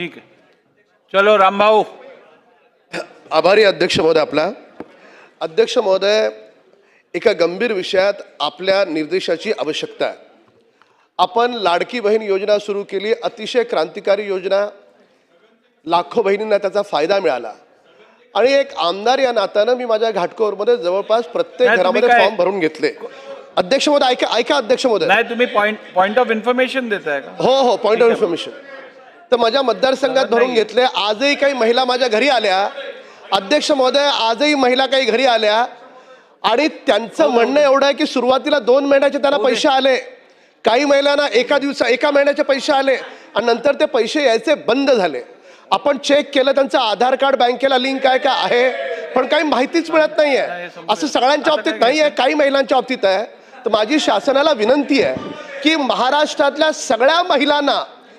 ठीक आहे चलो रामभाऊ आभारी अध्यक्ष महोदय आपला। अध्यक्ष महोदय एका गंभीर विषयात आपल्या निर्देशाची आवश्यकता आहे. आपण लाडकी बहीण योजना सुरू केली अतिशय क्रांतिकारी योजना. लाखो बहिणींना त्याचा फायदा मिळाला. आणि एक आमदार या नात्यानं मी माझ्या घाटकोरमध्ये जवळपास प्रत्येक घरामध्ये फॉर्म भरून घेतले. अध्यक्ष महोदय ऐका ऐका अध्यक्ष महोदय. नाही तुम्ही पॉइंट पॉइंट ऑफ इन्फॉर्मेशन देताय हो हो पॉईंट ऑफ इन्फॉर्मेशन तर माझ्या मतदारसंघात भरून घेतले. आजही काही महिला माझ्या घरी आल्या. अध्यक्ष महोदय आजही महिला काही घरी आल्या. आणि त्यांचं म्हणणं एवढं आहे की सुरुवातीला दोन महिन्याचे त्यांना पैसे आले. काही महिलांना एका दिवसा एका महिन्याचे पैसे आले. आणि नंतर ते पैसे यायचे बंद झाले. आपण चेक केलं त्यांचं आधार कार्ड बँकेला लिंक आहे का? आहे. पण काही माहितीच मिळत नाही आहे असं सगळ्यांच्या बाबतीत नाही आहे काही महिलांच्या बाबतीत आहे. तर माझी शासनाला विनंती आहे की महाराष्ट्रातल्या सगळ्या महिलांना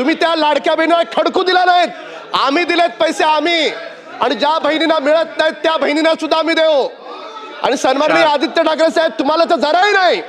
तुम्ही त्या लाडक्या बहिणीला खडकू दिला नाहीत आम्ही दिलेत पैसे आम्ही. आणि ज्या बहिणींना मिळत नाहीत त्या बहिणींना सुद्धा आम्ही देऊ. आणि सन्माननीय. आदित्य ठाकरे साहेब तुम्हाला तर जराही नाही.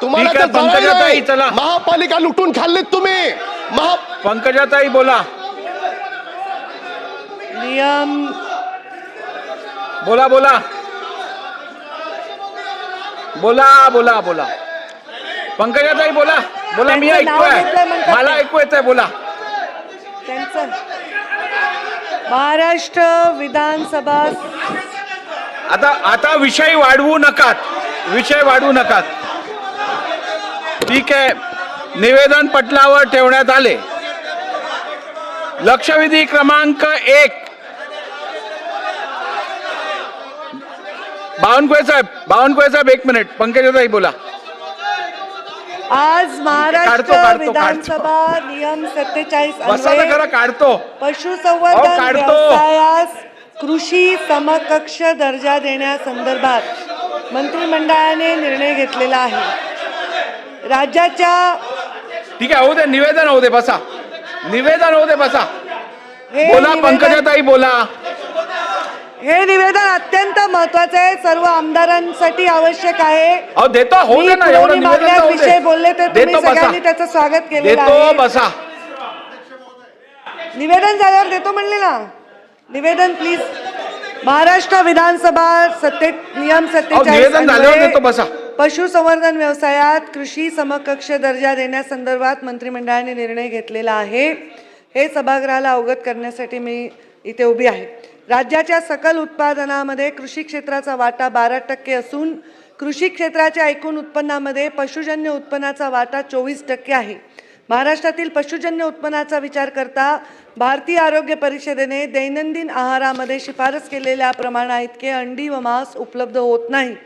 तुम्हाला तर जराही नाही. महापालिका लुटून खाल्लीत तुम्ही. महा पंकजाताई बोला. नियम. बोला बोला. बोला बोला बोला. पंकजाताई बोला. बोला मी ऐकतोय मला. ऐकू येतंय बोला. त्यांचं. महाराष्ट्र विधानसभा आता आता विषय वाढवू नकात. विषय वाढवू नकात. ठीक आहे. निवेदन पटलावर ठेवण्यात आले. लक्षवेधी क्रमांक एक. बावनकुळे साहेब बावनकुळे साहेब एक मिनिट. पंकजाताई बोला. आज महाराष्ट्र विधानसभा नियम सत्तेचाळीस काढतो. पशुसंवर्धन. व्यवसायास कृषी समकक्ष दर्जा देण्यासंदर्भात मंत्रिमंडळाने निर्णय घेतलेला आहे. राज्याच्या ठीक आहे होऊ दे निवेदन होऊ दे बसा. निवेदन होऊ दे बसा. बोला पंकजाताई बोला. हे निवेदन अत्यंत महत्त्वाचे आहे. सर्व आमदारांसाठी आवश्यक आहे. अहो देतो होऊ मी दे ना पुरवणी एवढं निवेदन तर होऊ मागण्याविषयी दे. बोलले तर तुम्ही देतो सगळ्यांनी त्याचं स्वागत केलेलं देतो आहे. बसा. निवेदन झाल्यावर देतो म्हणले ना. निवेदन प्लीज महाराष्ट्र विधानसभा सत्ते नियम अहो, निवेदन झाल्यावर देतो बसा. पशुसंवर्धन व्यवसायात कृषी समकक्ष दर्जा देण्यासंदर्भात मंत्रिमंडळाने निर्णय घेतलेला आहे. हे सभागृहाला अवगत करण्यासाठी मी इथे उभी आहे. राज्याच्या सकल उत्पादनामध्ये कृषी क्षेत्राचा वाटा बारा टक्के असून कृषी क्षेत्राच्या एकूण उत्पन्नामध्ये पशुजन्य उत्पन्नाचा वाटा चोवीस टक्के आहे. महाराष्ट्रातील पशुजन्य उत्पन्नाचा विचार करता भारतीय आरोग्य परिषदेने दैनंदिन आहारामध्ये शिफारस केलेल्या प्रमाणा इतके अंडी व मांस उपलब्ध होत नाही.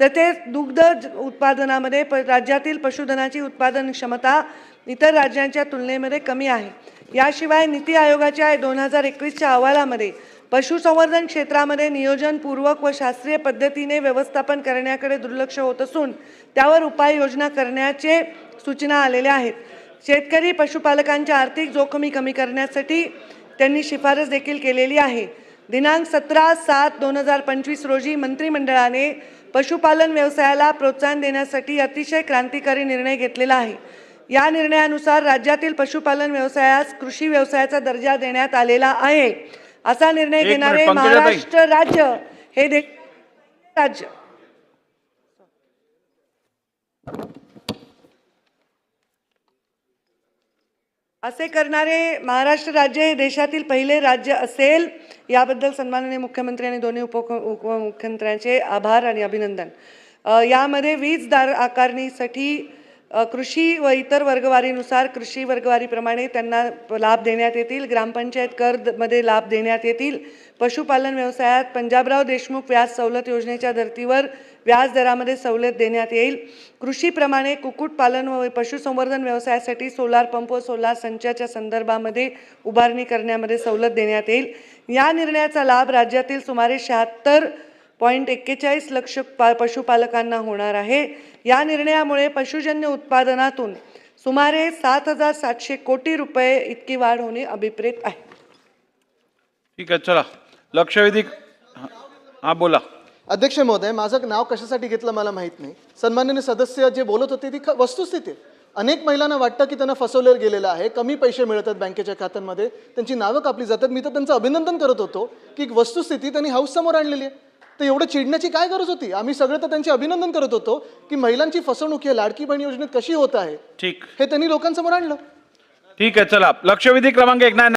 तसेच दुग्ध ज- उत्पादनामध्ये प राज्यातील पशुधनाची उत्पादन क्षमता इतर राज्यांच्या तुलनेमध्ये कमी आहे. याशिवाय नीती आयोगाच्या दोन हजार एकवीसच्या अहवालामध्ये पशुसंवर्धन क्षेत्रामध्ये नियोजनपूर्वक व शास्त्रीय पद्धतीने व्यवस्थापन करण्याकडे दुर्लक्ष होत असून त्यावर उपाययोजना करण्याचे सूचना आलेल्या आहेत. शेतकरी पशुपालकांच्या आर्थिक जोखमी कमी करण्यासाठी त्यांनी शिफारस देखील केलेली आहे. दिनांक सतरा सात दोन हजार पंचवीस रोजी मंत्रिमंडळाने पशुपालन व्यवसायाला प्रोत्साहन देण्यासाठी अतिशय क्रांतिकारी निर्णय घेतलेला आहे. या निर्णयानुसार राज्यातील पशुपालन व्यवसायास कृषी व्यवसायाचा दर्जा देण्यात आलेला आहे. असा निर्णय घेणारे. महाराष्ट्र राज्य हे राज्य असे करणारे महाराष्ट्र राज्य हे देशातील पहिले राज्य असेल याबद्दल सन्माननीय मुख्यमंत्री आणि दोन्ही उप उपमुख्यमंत्र्यांचे आभार आणि अभिनंदन यामध्ये वीज दार आकारणीसाठी कृषी व इतर वर्गवारीनुसार कृषी वर्गवारीप्रमाणे त्यांना लाभ देण्यात येतील. ग्रामपंचायत कर लाभ देण्यात येतील. पशुपालन व्यवसायात पंजाबराव देशमुख व्याज सवलत योजनेच्या धर्तीवर व्याज दरामध्ये सवलत देण्यात येईल. कृषीप्रमाणे कुक्कुटपालन व पशुसंवर्धन व्यवसायासाठी सोलार पंप व सोलार संचाच्या संदर्भामध्ये उभारणी करण्यामध्ये सवलत देण्यात येईल. या निर्णयाचा लाभ राज्यातील सुमारे शहात्तर पॉईंट एक्केचाळीस लक्ष पा पशुपालकांना होणार आहे. या निर्णयामुळे पशुजन्य उत्पादनातून सुमारे सात हजार सातशे कोटी रुपये इतकी वाढ होणे अभिप्रेत आहे. ठीक आहे चला. लक्षवेधी हा- हा बोला. अध्यक्ष महोदय माझं नाव कशासाठी घेतलं मला माहीत नाही. सन्माननीय सदस्य जे बोलत होते ती ख- वस्तुस्थिती. अनेक महिलांना वाटतं की त्यांना फसवलं गेलेलं आहे. कमी पैसे मिळतात बँकेच्या खात्यांमध्ये. त्यांची नावं कापली जातात. मी तर त्यांचं अभिनंदन करत होतो की एक वस्तुस्थिती त्यांनी हाऊस समोर आणलेली आहे. तर एवढं चिडण्याची काय गरज होती? आम्ही सगळं तर त्यांचे अभिनंदन करत होतो की महिलांची फसवणूक ही लाडकी बहीण योजनेत कशी होत आहे? ठीक. हे त्यांनी लोकांसमोर आणलं. ठीक आहे चला. लक्षवेधी क्रमांक एक नाही